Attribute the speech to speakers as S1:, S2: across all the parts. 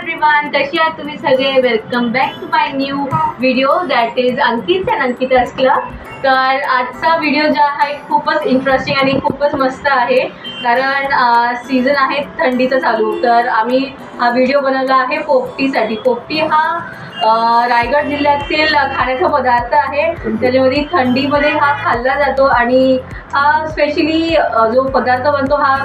S1: Everyone कशी आहात तुम्ही सगळे? Welcome back to my new video that is Ankit and Ankita's club तर आजचा व्हिडिओ जो आहे खूपच इंटरेस्टिंग आणि खूपच मस्त आहे. कारण सीझन आहे थंडीचं चालू. तर आम्ही हा व्हिडिओ बनवला आहे पोपटीसाठी. पोपटी हा रायगड जिल्ह्यातील खाण्याचा पदार्थ आहे. त्याच्यामध्ये थंडीमध्ये हा खाल्ला जातो आणि हा स्पेशली जो पदार्थ बनतो हा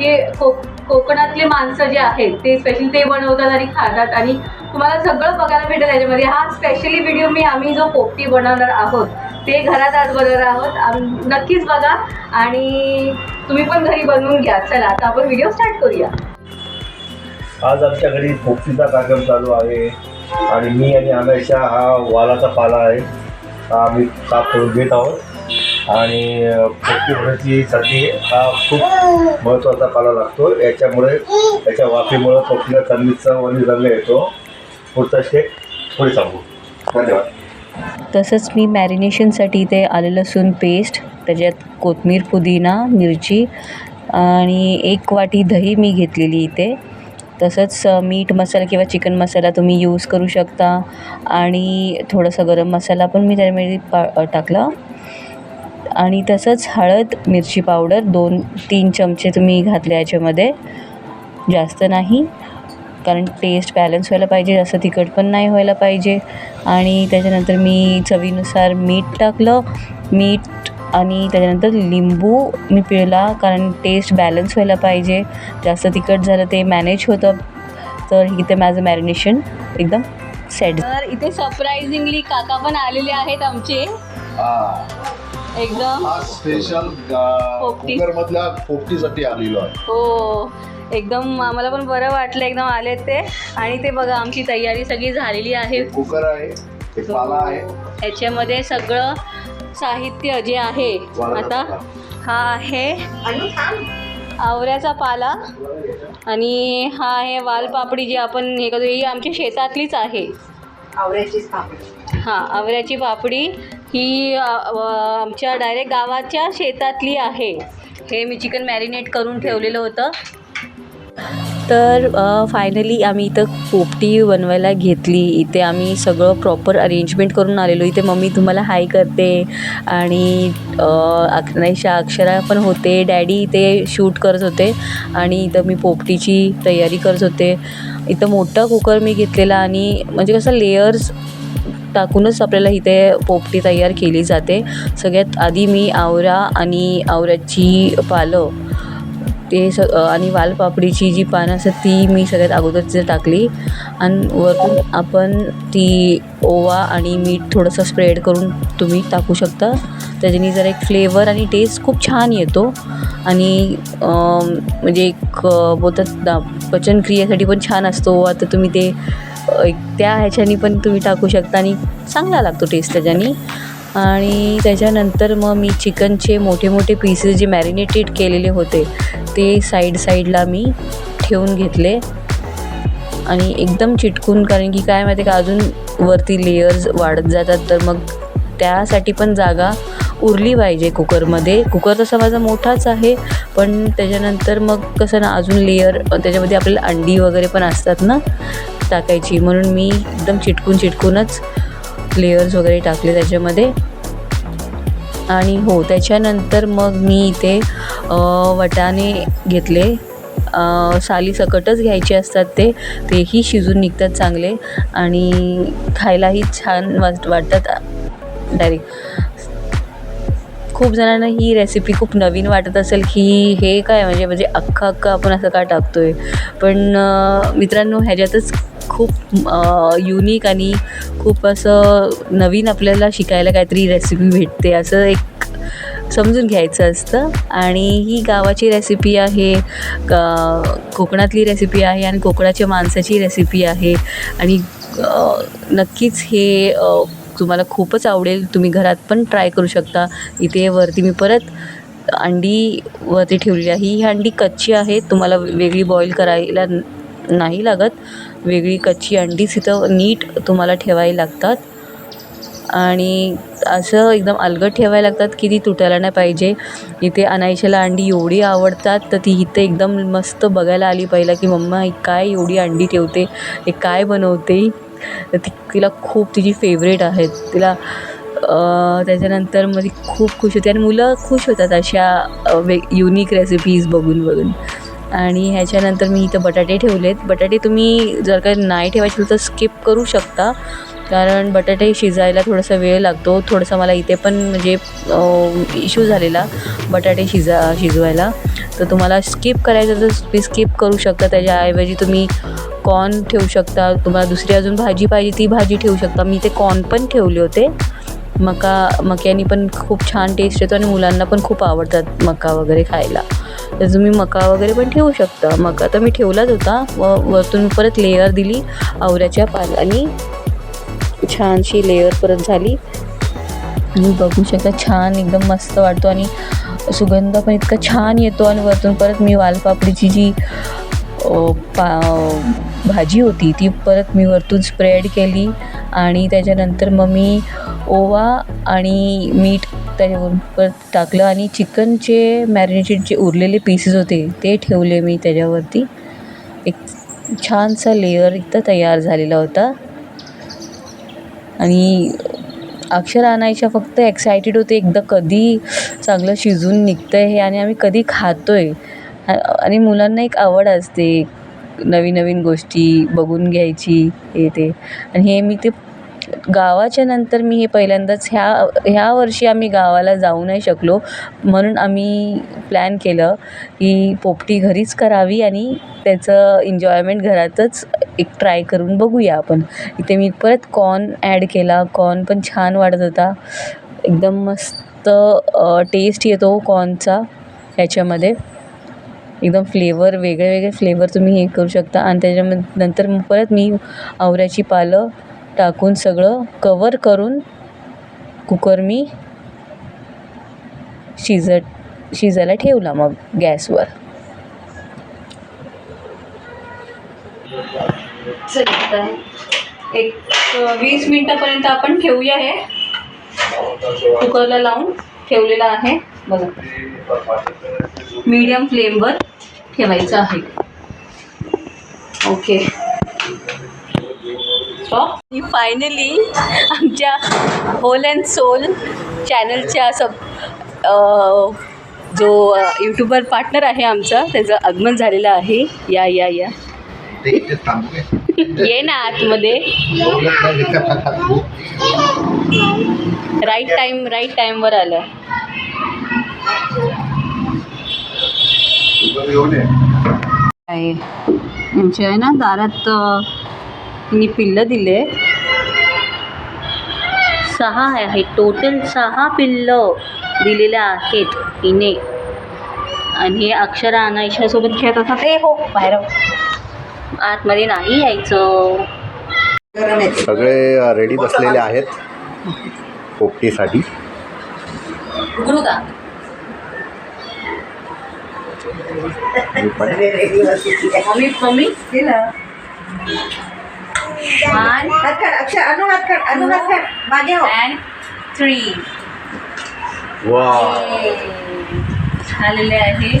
S1: ते को कोकणातले माणसं जे आहेत ते स्पेशली ते बनवतात आणि खातात. आणि तुम्हाला सगळं बघायला भेटेल त्याच्यामध्ये. हा स्पेशली व्हिडिओ मी आम्ही जो पोपटी बनवणार आहोत ते घरात आज बनवणार आहोत. आम- नक्कीच बघा. आणि तुम्ही पण घरी बनवून घ्या. चला आता आपण व्हिडिओ स्टार्ट करूया.
S2: आज आमच्या घरी पोपटीचा कार्यक्रम चालू आहे. आणि मी आणि अमेशा हा वालाचा पाला आहे. हा आम्ही साफ करून घेत आहोत. आणि अ, पोपटी साठी हा खूप महत्त्वाचा पाला लागतो याच्यामुळे याच्या वाफेमुळं पक्षीला चांगली चव आणि रंग येतो. पुढचा शेक थोडी सांगू. धन्यवाद.
S3: तसंच मी मॅरिनेशनसाठी इथे आलं लसूण पेस्ट त्याच्यात कोथमीर पुदिना मिरची आणि एक वाटी दही मी घेतलेली इथे. तसंच मीठ मसाला किंवा चिकन मसाला तुम्ही यूज करू शकता. आणि थोडासा गरम मसाला पण मी त्यामध्ये पा टाकला. आणि तसंच हळद मिरची पावडर दोन तीन चमचे तुम्ही घातले याच्यामध्ये. जास्त नाही कारण टेस्ट बॅलन्स व्हायला पाहिजे जास्त तिखट पण नाही व्हायला पाहिजे. आणि त्याच्यानंतर मी चवीनुसार मीठ टाकलं. मीठ आणि त्याच्यानंतर लिंबू मी पिळला कारण टेस्ट बॅलन्स व्हायला पाहिजे. जास्त तिखट झालं ते मॅनेज होतं. तर इथे माझं मॅरिनेशन एकदम सेट
S1: तर इथे सरप्राइझिंगली काका पण आलेले आहेत आमचे. एकदम.
S4: हा स्पेशल
S1: पोपटी.
S4: कुकर मधल्या पोपटीसाठी आलेलो आहे.
S1: हो एकदम आम्हाला पण बरं वाटलं एकदम आले ते. आणि ते बघा आमची तयारी सगळी झालेली आहे.
S4: कुकर आहे ते पाला आहे.
S1: ह्याच्यामध्ये सगळं साहित्य जे आहे आता. हा आहे आवऱ्याचा पाला. आणि हा आहे वालपापडी जी आपण हे करतो ही आमच्या शेतातलीच आहे. हां आवऱ्याची पापडी ही आमच्या डायरेक्ट गावाच्या शेतातली आहे. हे मी चिकन मॅरिनेट करून ठेवलेलं होतं.
S3: तर फायनली आम्ही इथं पोपटी बनवायला घेतली. इथे आम्ही सगळं प्रॉपर अरेंजमेंट करून आलेलो. इथे मम्मी तुम्हाला हाय करते. आणि अक्षराशा अक्षरा पण होते. डॅडी इथे शूट करत होते. आणि इथं मी पोपटीची तयारी करत होते. इथं मोठा कुकर मी घेतलेला आणि म्हणजे कसं लेयर्स टाकूनच आपल्याला इथे पोपटी तयार केली जाते. सगळ्यात आधी मी आवरा आणि आवऱ्याची पालं ते स आणि वालपापडीची जी पानं असतात ती मी सगळ्यात अगोदरच टाकली. आणि वरून आपण ती ओवा आणि मीठ थोडंसं स्प्रेड करून तुम्ही टाकू शकता. त्याच्याने जरा एक फ्लेवर आणि टेस्ट खूप छान येतो. आणि म्हणजे एक बोलतात ना पचनक्रियेसाठी पण छान असतो. आता तर तुम्ही ते एक त्या ह्याच्याने पण तुम्ही टाकू शकता आणि चांगला लागतो टेस्ट त्याच्याने. आणि त्याच्यानंतर मग मी चिकनचे मोठे मोठे पीसेस जे मॅरिनेटेड केलेले होते ते साईड साईडला मी ठेवून घेतले. आणि एकदम चिटकून कारण की काय माहिती का अजून वरती लेयर्स वाढत जातात. तर मग त्यासाठी पण जागा उरली पाहिजे कुकरमध्ये कुकर तसा माझा मोठाच आहे. पण त्याच्यानंतर मग कसं ना अजून लेयर त्याच्यामध्ये आपल्याला अंडी वगैरे पण असतात ना टाकायची. म्हणून मी एकदम चिटकून चिटकूनच लेयर्स वगैरे टाकले त्याच्यामध्ये. आणि हो त्याच्यानंतर मग मी इथे वटाने वटाणे घेतले. साली सकटच घ्यायचे असतात ते तेही शिजून निघतात चांगले. आणि खायलाही छान वाट वाटतात. डायरेक्ट. खूप जणांना ही रेसिपी खूप नवीन वाटत असेल की हे काय म्हणजे म्हणजे अख्खं अख्खं आपण असं का टाकतो आहे पण मित्रांनो ह्याच्यातच खूप युनिक आणि खूप असं नवीन आपल्याला शिकायला काहीतरी रेसिपी भेटते. असं एक समजून घ्यायचं असतं. आणि ही गावाची रेसिपी आहे कोकणातली रेसिपी आहे आणि कोकणाच्या माणसाची रेसिपी आहे. आणि नक्कीच हे तुम्हाला खूपच आवडेल. तुम्ही घरात पण ट्राय करू शकता. इथे वरती मी परत अंडी वरती ठेवलेली आहे. ही अंडी कच्ची आहे. तुम्हाला वेगळी बॉईल करायला नाही लागत. वेगळी कच्ची अंडीच इथं नीट तुम्हाला ठेवायला लागतात. आणि असं एकदम अलगट ठेवायला लागतात की ती तुटायला नाही पाहिजे. इथे अनायशाला अंडी एवढी आवडतात तर ती इथे एकदम मस्त बघायला आली पहिला की मम्मा ही काय एवढी अंडी ठेवते? हे काय बनवते? ती तिला खूप तिची फेवरेट आहेत. तिला त्याच्यानंतर मग ती खूप खुश होते. आणि मुलं खुश होतात अशा वे युनिक रेसिपीज बघून बघून. आणि ह्याच्यानंतर मी इथं बटाटे ठेवलेत. बटाटे तुम्ही जर का नाही ठेवायचे तर स्किप करू शकता. कारण बटाटे शिजायला थोडासा वेळ लागतो. थोडंसं मला इथे पण म्हणजे इश्यू झालेला बटाटे शिजा शिजवायला. तर तुम्हाला स्किप करायचं तर तुम्ही स्किप करू शकता. त्याच्याऐवजी तुम्ही कॉर्न ठेवू शकता. तुम्हाला दुसरी अजून भाजी पाहिजे ती भाजी ठेवू शकता. मी ते कॉर्न पण ठेवले होते. मका मक्यानी पण खूप छान टेस्ट येतो आणि मुलांना पण खूप आवडतात मका वगैरे खायला. तर तुम्ही मका वगैरे पण ठेवू शकता. मका तर मी ठेवलाच होता. व वरतून परत लेअर दिली आवऱ्याच्या पालानी छानशी लेअर परत झाली. आणि बघू शकता छान एकदम मस्त वाटतो आणि सुगंध पण इतका छान येतो आणि वरतून परत मी वालपापडीची जी पा भाजी होती ती परत मी वरतून स्प्रेड केली आणि त्याच्यानंतर मग मी ओवा आणि मीठ त्याच्यावरून परत टाकलं आणि चिकनचे मॅरिनेटेडचे उरलेले पीसेस होते ते ठेवले मी त्याच्यावरती. एक छानसा लेअर इथं तयार झालेला होता. आणि अक्षर आणायच्या फक्त एक्सायटेड होते एकदा कधी चांगलं शिजून निघतं आहे हे आणि आम्ही कधी खातो आहे आणि मुलांना एक आवड असते नवीन नवीन गोष्टी बघून घ्यायची हे ते. आणि हे मी ते गावाच्या नंतर मी हे पहिल्यांदाच ह्या ह्या वर्षी आम्ही गावाला जाऊ नाही शकलो. म्हणून आम्ही प्लॅन केलं की पोपटी घरीच करावी आणि त्याचं एन्जॉयमेंट घरातच एक ट्राय करून बघूया आपण. इथे मी परत कॉर्न ॲड केला. कॉर्न पण छान वाढत होता. एकदम मस्त टेस्ट येतो कॉर्नचा ह्याच्यामध्ये एकदम फ्लेवर वेगळे वेगळे फ्लेवर तुम्ही हे करू शकता. आणि त्याच्यामध्ये नंतर मग परत मी आवऱ्याची पालं टाकून सगळं कवर करून कुकर मी शिजत शिजायला ठेवला मग गॅसवर.
S1: एक वीस मिनिटापर्यंत आपण ठेवूया हे. कुकरला लावून ठेवलेलं आहे. बघा. मीडियम फ्लेमवर ठेवायचं आहे. Okay
S3: finally oh. आमच्या होल अँड सोल चॅनलच्या सब जो यूट्यूबर पार्टनर आहे आमचा त्याचं आगमन झालेलं आहे. या या या. ये ना आतमध्ये. राईट टाईम राईट टाईमवर आलं. आहे आहे ना दारात मी पिल्लं दिले. सहा आहे टोटल सहा पिल्लं दिलेले आहेत हिने आणि हे अक्षरा अनायशासोबत खेळत असतात. ए हो बाहेर. आतमध्ये नाही यायचं.
S4: सगळे रेडी बसलेले आहेत. पोपटीसाठी
S5: अक्षर अनु अनु मागे हो.
S3: अँड थ्री
S2: वा
S3: झालेले आहे.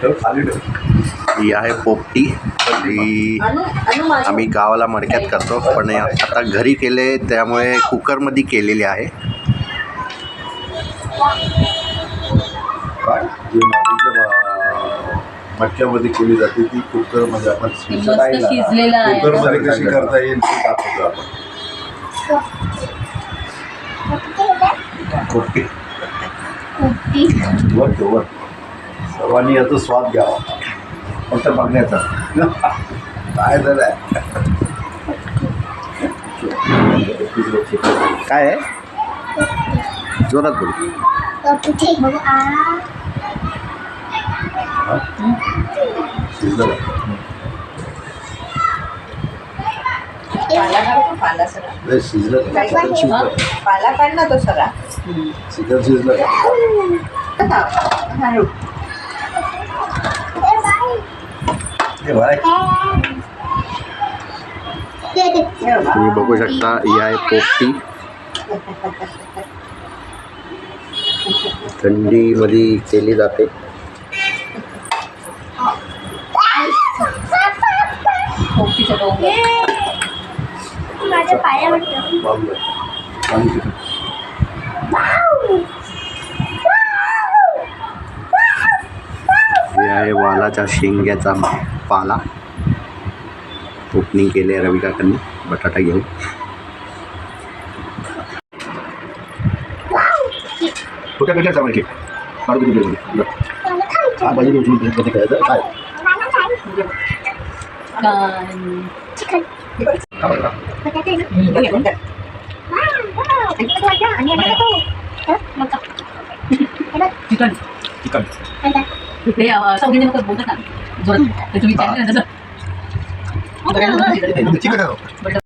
S2: ठेव, खाली ठेव.
S4: ही आहे पोपटी.
S5: अनु अनु मागे.
S4: आम्ही गावाला मडक्यात करतो पण आता घरी केले त्यामुळे कुकरमध्ये केलेली आहे.
S2: जे मातीच्या मटक्यामध्ये केली जाते ती कुकरमध्ये आपण
S3: मस्त शिजलेलं आहे.
S2: कुकरमध्ये कशी करता येईल ते दाखवतो आपण. पोपटी वर ठेव, वर सर्वांनी याचा स्वाद घ्यावा. फक्त बघण्याचा. काय झालंय
S4: काय आहे? जोरात बोल.
S2: शिजलं
S5: पाला सगळा
S2: शिजलं चिकन शिजलं
S5: पाला काढ ना तो सगळा
S2: चिकन शिजलं का
S5: हळू.
S2: हे बाय
S4: तुम्ही बघू शकता ही आहे पोपटी थंडीमध्ये केली जाते
S2: माझ्या पायावर
S4: हे आहे वालाच्या शेंग्याचा पाला. ओपनिंग केले आहे रवी काकांनी. बटाटा घेऊन.
S6: कुठे कुठे सामान घे काढू किती प्लेट हा भाजी देऊ तुम्ही कधी खायचं काय खा बरं का?
S3: चिकन
S6: चिकन
S3: ते सौगीने मग बोलतात ना जोरात ते तुम्ही चॅनल
S6: चिकन आहे.